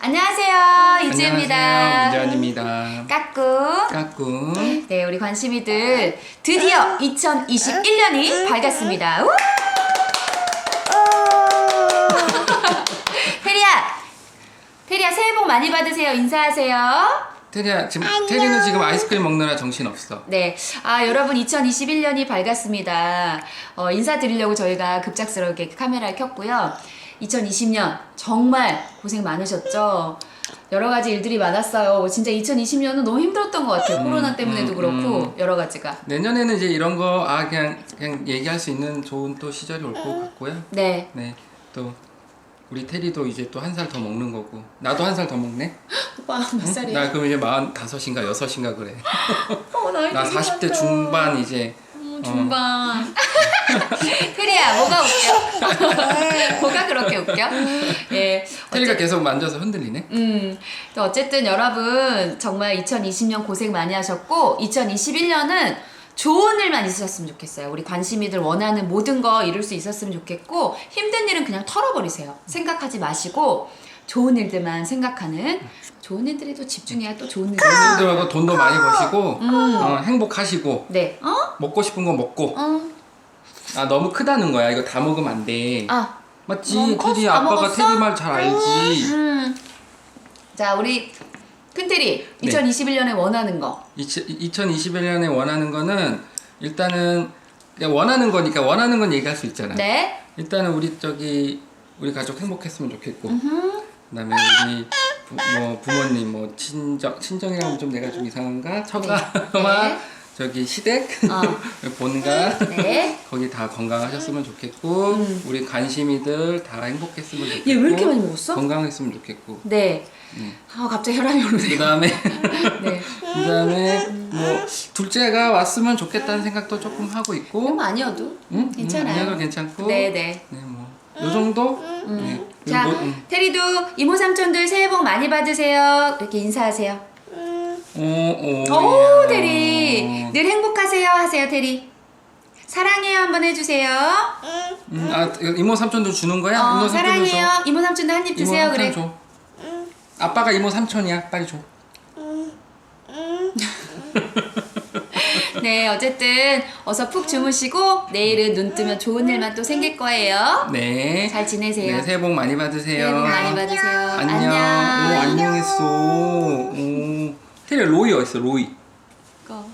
안녕하세요. 이지입니다. 안녕하세요. 문재환입니다. 까꿍. 까꿍. 네, 우리 관심이들 드디어 2021년이 밝았습니다. 우! 테리야, 테리야 새해 복 많이 받으세요. 인사하세요. 테리야 지금 테리는 지금 아이스크림 먹느라 정신 없어. 네, 아 여러분 2021년이 밝았습니다. 어, 인사드리려고 저희가 급작스럽게 카메라를 켰고요. 2020년 정말 고생 많으셨죠. 여러 가지 일들이 많았어요. 진짜 2020년은 너무 힘들었던 것 같아요. 코로나 때문에도 음, 그렇고 음. 여러 가지가. 내년에는 이제 이런 거 아 그냥 그냥 얘기할 수 있는 좋은 또 시절이 올 것 같고요. 네, 네. 또 우리 테리도 이제 또 한 살 더 먹는 거고 나도 한 살 더 먹네. 오빠 몇 응? 살이야? 나 그럼 이제 마흔 다섯인가 여섯인가 그래. 어, 나이 나 되게 40대 많다. 중반 이제 어, 중반. 테리야, 뭐가 웃겨? 뭐가 그렇게 웃겨? 예. 테리가 계속 만져서 흔들리네. 음, 또 어쨌든 여러분 정말 2020년 고생 많이 하셨고 2021년은 좋은 일만 있으셨으면 좋겠어요. 우리 관심이들 원하는 모든 거 이룰 수 있었으면 좋겠고 힘든 일은 그냥 털어버리세요. 생각하지 마시고 좋은 일들만 생각하는 좋은 일들이 또 집중해야 또 좋은 일이 있어요. 들하고 돈도 많이 버시고 음. 어, 행복하시고 네. 어? 먹고 싶은 거 먹고 어? 아 너무 크다는 거야 이거 다 먹으면 안 돼. 아. 맞지 너무 컸어? 테리 다 아빠가 먹었어? 테리 말잘 알지. 음. 자, 우리 큰테리 2021년에 원하는 거. 2021년에 원하는 거는 일단은 그냥 원하는 거니까 원하는 건 얘기할 수 있잖아. 네. 일단은 우리 저기 우리 가족 행복했으면 좋겠고 그다음에 우리 부, 뭐 부모님 뭐 친정 친정이라면 좀 내가 좀 이상한가 처가와 네. 저기 시댁 어. 본가 네. 거기 다 건강하셨으면 좋겠고 우리 관심이들 다 행복했으면 좋겠고 음. 얘왜 이렇게 많이 먹었어? 건강했으면 좋겠고 네. 음. 아, 갑자기 혈압이 오르네요. 그다음에 네. 그다음에 뭐 둘째가 왔으면 좋겠다는 생각도 조금 하고 있고 그럼 아니어도 응? 괜찮아요. 응, 아니어도 괜찮고 네, 네. 네, 뭐, 요 정도? 네. 그리고 자, 뭐, 음. 테리도 이모 삼촌들 새해 복 많이 받으세요. 이렇게 인사하세요. 오, 오, 오, 예. 테리. 늘 행복하세요 하세요, 테리. 사랑해요 한번 해주세요. 음, 아, 이모 삼촌도 주는 거야? 어, 이모 삼촌도 사랑해요. 이모 삼촌도 한입 줘. 이모 삼촌 그래. 줘. 아빠가 이모 삼촌이야. 빨리 줘. 네, 어쨌든 어서 푹 주무시고 내일은 눈 뜨면 좋은 일만 또 생길 거예요. 네. 잘 지내세요. 네, 새해 복 많이 받으세요. 새해 복 많이 받으세요. 안녕. 오, 안녕했어. 오. 테리 로이 어딨어? 로이. 꺼.